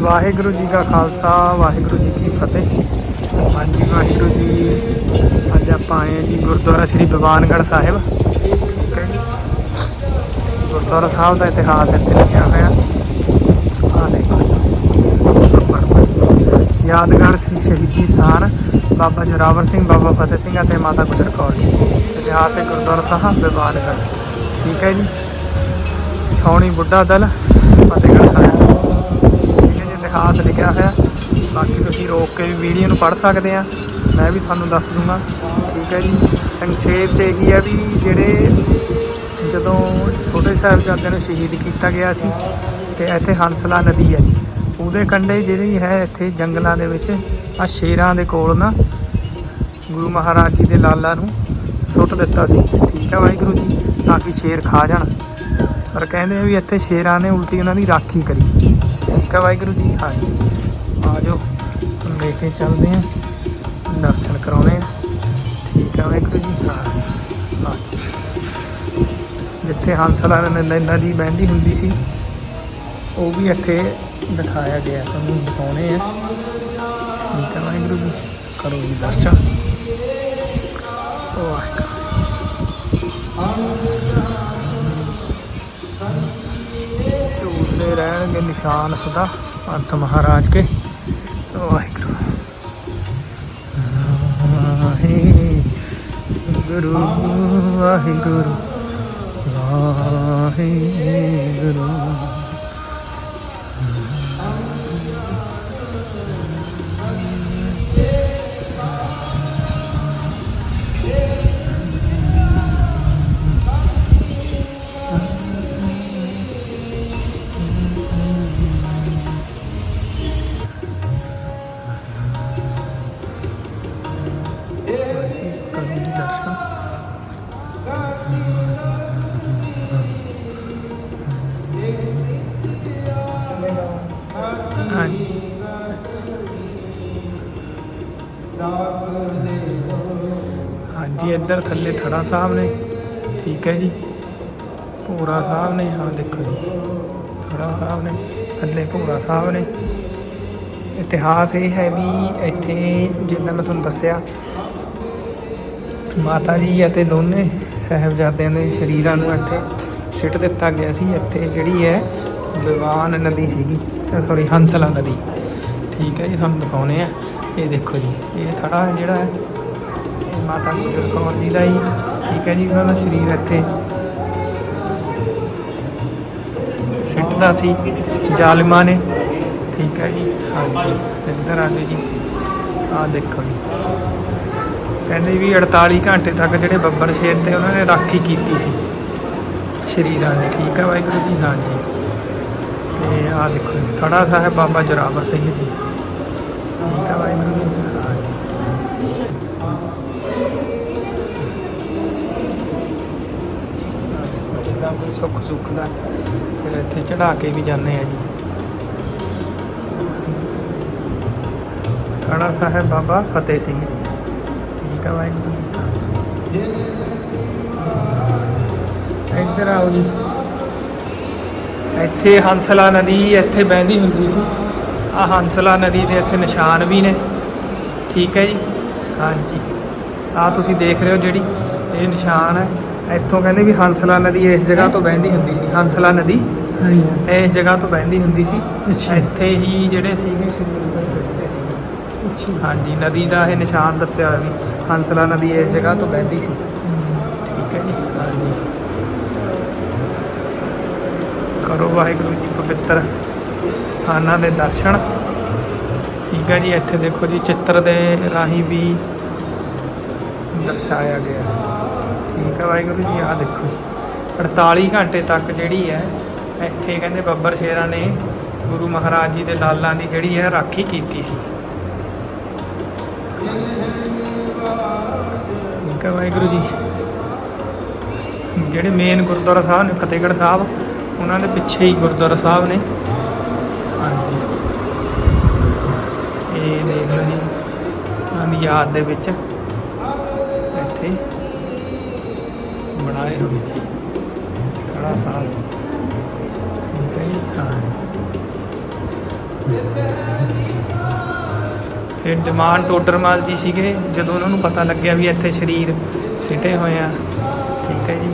ਵਾਹਿਗੁਰੂ ਜੀ ਕਾ ਖਾਲਸਾ, ਵਾਹਿਗੁਰੂ ਜੀ ਕੀ ਫਤਿਹ। ਹਾਂਜੀ, ਵਾਹਿਗੁਰੂ ਜੀ, ਅੱਜ ਆਪਾਂ ਆਏ ਜੀ ਗੁਰਦੁਆਰਾ ਸ੍ਰੀ ਬਵਾਨਗੜ੍ਹ ਸਾਹਿਬ। ਠੀਕ ਹੈ ਜੀ। ਗੁਰਦੁਆਰਾ ਸਾਹਿਬ ਦਾ ਇਤਿਹਾਸ ਇੱਥੇ ਲਿਖਿਆ ਹੋਇਆ। ਆਹ ਦੇਖੋ ਯਾਦਗਾਰ ਸ੍ਰੀ ਸ਼ਹੀਦੀ ਸਥਾਨ ਬਾਬਾ ਜੋਰਾਵਰ ਸਿੰਘ, ਬਾਬਾ ਫਤਿਹ ਸਿੰਘ ਅਤੇ ਮਾਤਾ ਗੁਜਰ ਕੌਰ ਜੀ। ਇਤਿਹਾਸ ਹੈ ਗੁਰਦੁਆਰਾ ਸਾਹਿਬ ਭਗਵਾਨਗੜ੍ਹ ਠੀਕ ਹੈ ਜੀ। ਛਾਉਣੀ ਬੁੱਢਾ ਦਲ, ਫਤਿਹਗੜ੍ਹ ਸਾਹਿਬ। ਖਾਸ ਲਿਖਿਆ ਹੋਇਆ। ਬਾਕੀ ਤੁਸੀਂ ਰੋਕ ਕੇ ਵੀ ਵੀਡੀਓ ਨੂੰ ਪੜ੍ਹ ਸਕਦੇ ਆ। ਮੈਂ ਵੀ ਤੁਹਾਨੂੰ ਦੱਸ ਦੂੰਗਾ। ਠੀਕ ਹੈ ਜੀ। ਸੰਖੇਪ 'ਚ ਇਹੀ ਹੈ ਵੀ ਜਿਹੜੇ ਜਦੋਂ ਛੋਟੇ ਸਾਹਿਬਜ਼ਾਦਿਆਂ ਨੂੰ ਸ਼ਹੀਦ ਕੀਤਾ ਗਿਆ ਸੀ, ਤੇ ਇੱਥੇ ਹੰਸਲਾ ਨਦੀ ਹੈ ਉਹਦੇ ਕੰਢੇ ਜਿਹੜੀ ਹੈ ਇੱਥੇ ਜੰਗਲਾਂ ਦੇ ਵਿੱਚ ਆ ਸ਼ੇਰਾਂ ਦੇ ਕੋਲ ਨਾ, ਗੁਰੂ ਮਹਾਰਾਜ ਜੀ ਦੇ ਲਾਲਾ ਨੂੰ ਸੁੱਟ ਦਿੱਤਾ ਸੀ। ਠੀਕ ਹੈ ਵਾਹਿਗੁਰੂ ਜੀ, ਤਾਂ ਕਿ ਸ਼ੇਰ ਖਾ ਜਾਣ। ਪਰ ਕਹਿੰਦੇ ਵੀ ਇੱਥੇ ਸ਼ੇਰਾਂ ਨੇ ਉਲਟੀ ਉਹਨਾਂ ਦੀ ਰਾਖੀ ਕਰੀ। ਠੀਕ ਹੈ ਵਾਹਿਗੁਰੂ ਜੀ ਹਾਂਜੀ ਆ ਜਾਓ। ਤੁਹਾਨੂੰ ਲੈ ਕੇ ਚੱਲਦੇ ਆ। ਦਰਸ਼ਨ ਕਰਾਉਣੇ ਆ। ਠੀਕ ਹੈ ਵਾਹਿਗੁਰੂ ਜੀ ਹਾਂ ਜਿੱਥੇ ਹੰਸਲਾ ਨ- ਦੀ ਨਦੀ ਬਹਿੰਦੀ ਹੁੰਦੀ ਸੀ, ਉਹ ਵੀ ਇੱਥੇ ਦਿਖਾਇਆ ਗਿਆ, ਤੁਹਾਨੂੰ ਦਿਖਾਉਣੇ ਆ। ਠੀਕ ਹੈ ਵਾਹਿਗੁਰੂ ਜੀ, ਕਰੋ ਜੀ ਦਰਸ਼ਨ। ਵਾਹਿਗੁਰੂ। ਝੂਲਦੇ ਰਹਿਣਗੇ ਨਿਸ਼ਾਨ ਸਦਾ ਅੰਤ ਮਹਾਰਾਜ ਕੇ। ਵਾਹਿਗੁਰੂ। ਗੁਰੂ ਵਾਹਿਗੁਰੂ। ਵਾਹਿਗੁਰੂ। ਹਾਂਜੀ ਇੱਧਰ ਥੱਲੇ ਥੜਾ ਸਾਹਿਬ ਨੇ, ਠੀਕ ਹੈ ਜੀ। ਭੋਰਾ ਸਾਹਿਬ ਨੇ ਹਾਂ ਦੇਖੋ ਜੀ, ਥੜਾ ਸਾਹਿਬ ਨੇ, ਥੱਲੇ ਭੂਰਾ ਸਾਹਿਬ ਨੇ। ਇਤਿਹਾਸ ਇਹ ਹੈ ਵੀ ਇੱਥੇ ਜਿੱਦਾਂ ਮੈਂ ਤੁਹਾਨੂੰ ਦੱਸਿਆ, ਮਾਤਾ ਜੀ ਅਤੇ ਦੋਨੇ ਸਾਹਿਬਜ਼ਾਦਿਆਂ ਦੇ ਸ਼ਰੀਰਾਂ ਨੂੰ ਇੱਥੇ ਸਿੱਟ ਦਿੱਤਾ ਗਿਆ ਸੀ। ਇੱਥੇ ਜਿਹੜੀ ਹੈ ਵਿਵਾਨ ਨਦੀ ਸੀਗੀ ਸੌਰੀ ਹੰਸਲਾ ਨਦੀ, ਠੀਕ ਹੈ ਜੀ, ਤੁਹਾਨੂੰ ਦਿਖਾਉਣੇ ਆ। ਇਹ ਦੇਖੋ ਜੀ, ਇਹ ਥੜਾ ਜਿਹੜਾ ਹੈ ਮਾਤਾ ਗੁਜਰ ਕੌਰ ਜੀ ਦਾ ਜੀ ਠੀਕ ਹੈ ਜੀ, ਉਹਨਾਂ ਦਾ ਸਰੀਰ ਇੱਥੇ ਸਿੱਟਦਾ ਸੀ, ਜ਼ਾਲਮਾਂ ਨੇ, ਠੀਕ ਹੈ ਜੀ, ਹਾਂਜੀ, ਇੱਧਰ ਆ ਗਏ ਜੀ, ਆਹ ਦੇਖੋ ਜੀ। ਕਹਿੰਦੇ ਵੀ 48 ਘੰਟੇ ਤੱਕ ਜਿਹੜੇ ਬੱਬਰ ਸ਼ੇਰ ਤੇ ਉਹਨਾਂ ਨੇ ਰਾਖੀ ਕੀਤੀ ਸੀ, ਸ਼ਰੀਰਾਂ ਦੀ, ਠੀਕ ਹੈ ਵਾਹਿਗੁਰੂ ਜੀ, ਹਾਂਜੀ। ਤੇ ਆਹ ਦੇਖੋ ਜੀ ਥੜਾ ਸਾਹਿਬ ਬਾਬਾ ਜੋਰਾਵਰ ਸਿੰਘ ਜੀ, ਠੀਕ ਹੈ ਵਾਹਿਗੁਰੂ ਜੀ। ਜਿੱਦਾਂ ਕੋਈ ਸੁੱਖ ਸੁੱਖ ਦਾ ਫਿਰ ਇੱਥੇ ਚੜਾ ਕੇ ਵੀ ਜਾਂਦੇ ਆ ਜੀ। ਥੜਾ ਸਾਹਿਬ ਬਾਬਾ ਫਤਿਹ ਸਿੰਘ। ਠੀਕ ਆ ਵਾਹਿਗੁਰੂ ਇੱਧਰ ਆਓ ਜੀ। ਇੱਥੇ ਹੰਸਲਾ ਨਦੀ, ਇੱਥੇ ਬਹਿੰਦੀ ਹੁੰਦੀ ਸੀ। ਆ ਹੰਸਲਾ ਨਦੀ ਦੇ ਇੱਥੇ ਨਿਸ਼ਾਨ ਵੀ ਨੇ। ਠੀਕ ਹੈ ਜੀ? ਹਾਂਜੀ। ਆ ਤੁਸੀਂ ਦੇਖ ਰਹੇ ਹੋ ਜਿਹੜੀ ਇਹ ਨਿਸ਼ਾਨ ਹੈ। ਇੱਥੋਂ ਕਹਿੰਦੇ ਵੀ ਹੰਸਲਾ ਨਦੀ ਇਸ ਜਗ੍ਹਾ ਤੋਂ ਵਹਿੰਦੀ ਹੁੰਦੀ ਸੀ ਹੰਸਲਾ ਨਦੀ। ਇਸ ਜਗ੍ਹਾ ਤੋਂ ਵਹਿੰਦੀ ਹੁੰਦੀ ਸੀ। ਇੱਥੇ ਹੀ ਜਿਹੜੇ ਸੀਗੇ ਸ਼ਰੀਰ ਫਿਰਦੇ ਸੀਗੇ। ਹਾਂਜੀ ਨਦੀ ਦਾ ਇਹ ਨਿਸ਼ਾਨ ਦੱਸਿਆ ਹੋਇਆ ਵੀ ਹੰਸਲਾ ਨਦੀ ਇਸ ਜਗ੍ਹਾ ਤੋਂ ਵਹਿੰਦੀ ਸੀ। ਠੀਕ ਹੈ ਜੀ। ਹਾਂਜੀ। ਕਰੋ ਵਾਹਿਗੁਰੂ ਜੀ ਪਵਿੱਤਰ ਸਥਾਨਾਂ ਦੇ ਦਰਸ਼ਨ। ਠੀਕ ਹੈ ਜੀ ਇੱਥੇ ਦੇਖੋ ਜੀ ਚਿੱਤਰ ਦੇ ਰਾਹੀਂ ਵੀ ਦਰਸਾਇਆ ਗਿਆ। ਠੀਕ ਹੈ ਵਾਹਿਗੁਰੂ ਜੀ, ਆਹ ਦੇਖੋ। 48 ਘੰਟੇ ਤੱਕ ਜਿਹੜੀ ਹੈ, ਇੱਥੇ ਕਹਿੰਦੇ ਬੱਬਰ ਸ਼ੇਰਾਂ ਨੇ ਗੁਰੂ ਮਹਾਰਾਜ ਜੀ ਦੇ ਲਾਲਾਂ ਦੀ ਜਿਹੜੀ ਹੈ, ਰਾਖੀ ਕੀਤੀ ਸੀ। ਠੀਕ ਹੈ ਵਾਹਿਗੁਰੂ ਜੀ। ਜਿਹੜੇ ਮੇਨ ਗੁਰਦੁਆਰਾ ਸਾਹਿਬ ਨੇ, ਫਤਿਹਗੜ੍ਹ ਸਾਹਿਬ, ਉਹਨਾਂ ਦੇ ਪਿੱਛੇ ਹੀ ਗੁਰਦੁਆਰਾ ਸਾਹਿਬ ਨੇ। ਹਾਂਜੀ। ਇਹ ਦੇਖ ਲਓ ਜੀ ਉਹਨਾਂ ਦੀ ਯਾਦ ਦੇ ਵਿੱਚ ਇੱਥੇ ਬਣਾਏ ਹੋਏ ਨੇ। ਥੜਾ ਸਾਹਿਬ ਠੀਕ ਹੈ ਜੀ ਡਿਮਾਂਡ ਟੋਡਰਮਲ ਜੀ ਸੀਗੇ, ਜਦੋਂ ਉਹਨਾਂ ਨੂੰ ਪਤਾ ਲੱਗਿਆ ਵੀ ਇੱਥੇ ਸਰੀਰ ਸਿੱਟੇ ਹੋਏ ਆ। ਠੀਕ ਹੈ ਜੀ।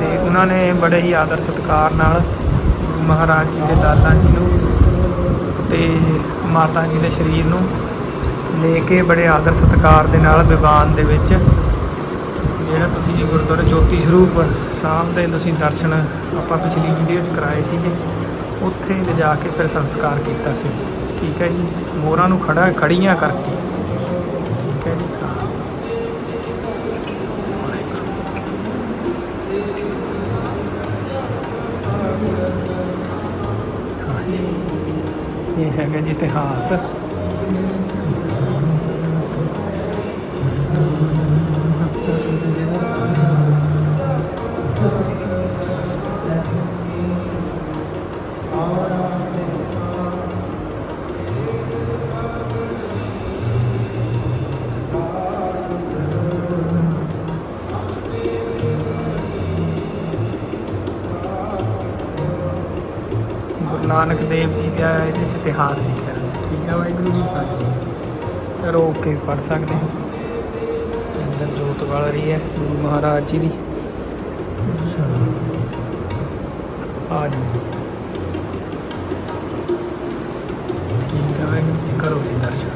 ਤੇ ਉਹਨਾਂ ਨੇ ਬੜੇ ਹੀ ਆਦਰ ਸਤਿਕਾਰ ਨਾਲ ਮਹਾਰਾਜ ਜੀ ਦੇ ਲਾਲਾਂ ਜੀ ਨੂੰ ਤੇ ਮਾਤਾ ਜੀ ਦੇ ਸਰੀਰ ਨੂੰ ਲੈ ਕੇ ਬੜੇ ਆਦਰ ਸਤਿਕਾਰ ਦੇ ਨਾਲ ਵਿਵਾਨ ਦੇ ਵਿੱਚ ਜਿਹੜਾ ਤੁਸੀਂ ਜੀ ਗੁਰਦੁਆਰਾ ਜੋਤੀ ਸਰੂਪ ਸਾਹਿਬ ਦੇ ਤੁਸੀਂ ਦਰਸ਼ਨ ਆਪਾਂ ਪਿਛਲੀ ਵੀਡੀਓ 'ਚ ਕਰਾਏ ਸੀਗੇ, ਉੱਥੇ ਲਿਜਾ ਕੇ ਫਿਰ ਸੰਸਕਾਰ ਕੀਤਾ ਸੀ। ਠੀਕ ਹੈ ਜੀ, ਮੋਹਰਾਂ ਨੂੰ ਖੜਾ ਖੜੀਆਂ ਕਰਕੇ। ਠੀਕ ਹੈ ਜੀ ਹਾਂਜੀ ਇਹ ਹੈਗਾ ਜੀ ਇਤਿਹਾਸ। ਨਾਨਕ ਦੇਵ ਜੀ ਦਾ ਇਹਦੇ 'ਚ ਇਤਿਹਾਸ ਲਿਖਿਆ ਠੀਕ ਆ ਵਾਹਿਗੁਰੂ ਜੀ ਹਾਂਜੀ ਰੋਕ ਕੇ ਪੜ ਸਕਦੇ ਹਾਂ। ਅੰਦਰ ਜੋਤ ਬਲ ਰਹੀ ਹੈ ਗੁਰੂ ਮਹਾਰਾਜ ਜੀ ਦੀ। ਆ ਜੀ ਠੀਕ ਆ ਵਾਹਿਗੁਰੂ ਜੀ, ਕਰੋ ਜੀ ਦਰਸ਼ਨ।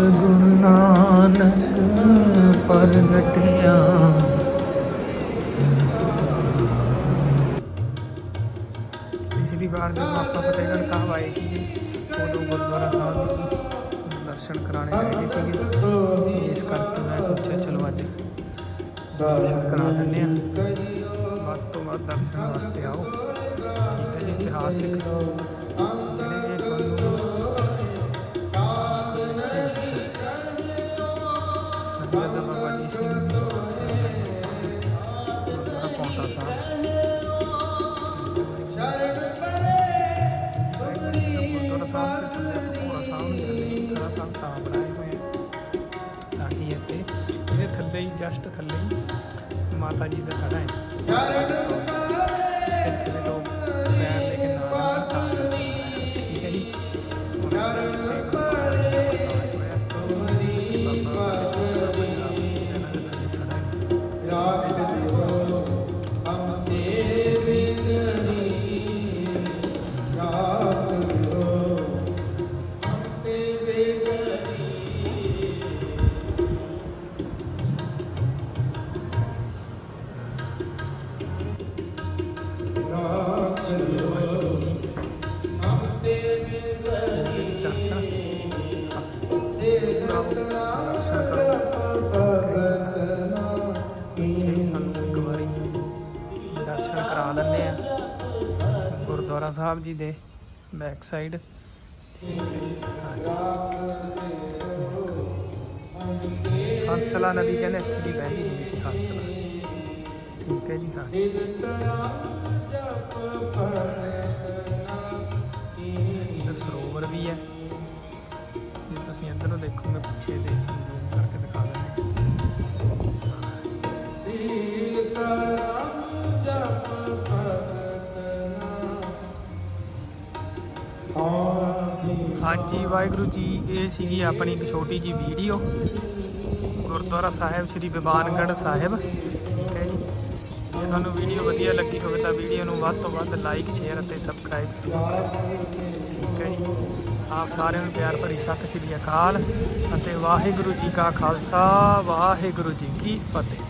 ਗੁਰੂ ਨਾਨਕ ਪ੍ਰਗਟਿਆ। ਪਿਛਲੀ ਵਾਰ ਜਦੋਂ ਆਪਾਂ ਫਤਿਹਗੜ੍ਹ ਸਾਹਿਬ ਆਏ ਸੀਗੇ, ਉਦੋਂ ਗੁਰਦੁਆਰਾ ਸਾਹਿਬ ਦੇ ਦਰਸ਼ਨ ਕਰਾਣੇ ਰਹਿ ਗਏ ਸੀਗੇ। ਇਸ ਕਰਕੇ ਮੈਂ ਸੋਚਿਆ, ਚਲੋ ਅੱਜ ਦਰਸ਼ਨ ਕਰਾ ਦਿੰਦੇ ਆ ਵੱਧ ਤੋਂ ਵੱਧ ਦਰਸ਼ਨ ਵਾਸਤੇ ਆਓ। ਠੀਕ ਹੈ ਜੀ ਇਤਿਹਾਸਿਕ ਜਿਹੜੇ ਦਰਸ਼ਨ ਕਰੋ ਪਿੱਛੇ ਸਾਨੂੰ ਇੱਕ ਵਾਰੀ ਦਰਸ਼ਨ ਕਰਾ ਦਿੰਦੇ ਆ। ਗੁਰਦੁਆਰਾ ਸਾਹਿਬ ਜੀ ਦੇ ਬੈਕ ਸਾਈਡ ਹੰਸਲਾ ਨਦੀ ਕਹਿੰਦੇ ਇੱਥੇ ਦੀ ਵਹਿੰਦੀ ਹੁੰਦੀ ਸੀ, ਹੰਸਲਾ। ਠੀਕ ਹੈ ਜੀ, ਹਾਂ। ਇੱਧਰ ਸਰੋਵਰ ਵੀ ਹੈ। ਤੁਸੀਂ ਇੱਧਰੋਂ ਦੇਖੋਗੇ ਪਿੱਛੇ ਦੇ ਕਰਕੇ ਦਿਖਾ ਦਿੰਦੇ ਹਾਂਜੀ, ਵਾਹਿਗੁਰੂ ਜੀ, ਇਹ ਸੀਗੀ ਆਪਣੀ ਇੱਕ ਛੋਟੀ ਜੀ ਵੀਡੀਓ ਗੁਰਦੁਆਰਾ ਸਾਹਿਬ, ਸ੍ਰੀ ਬਿਬਾਨਗੜ੍ਹ ਸਾਹਿਬ। ਤੁਹਾਨੂੰ ਵੀਡੀਓ ਵਧੀਆ ਲੱਗੀ ਹੋਵੇ ਤਾਂ ਵੀਡੀਓ ਨੂੰ ਵੱਧ ਤੋਂ ਵੱਧ ਲਾਈਕ ਸ਼ੇਅਰ ਅਤੇ ਸਬਸਕ੍ਰਾਈਬ ਠੀਕ ਹੈ ਜੀ। ਆਪ ਸਾਰਿਆਂ ਨੂੰ ਪਿਆਰ ਭਰੀ ਸਤਿ ਸ੍ਰੀ ਅਕਾਲ ਅਤੇ ਵਾਹਿਗੁਰੂ ਜੀ ਕਾ ਖਾਲਸਾ, ਵਾਹਿਗੁਰੂ ਜੀ ਕੀ ਫਤਿਹ।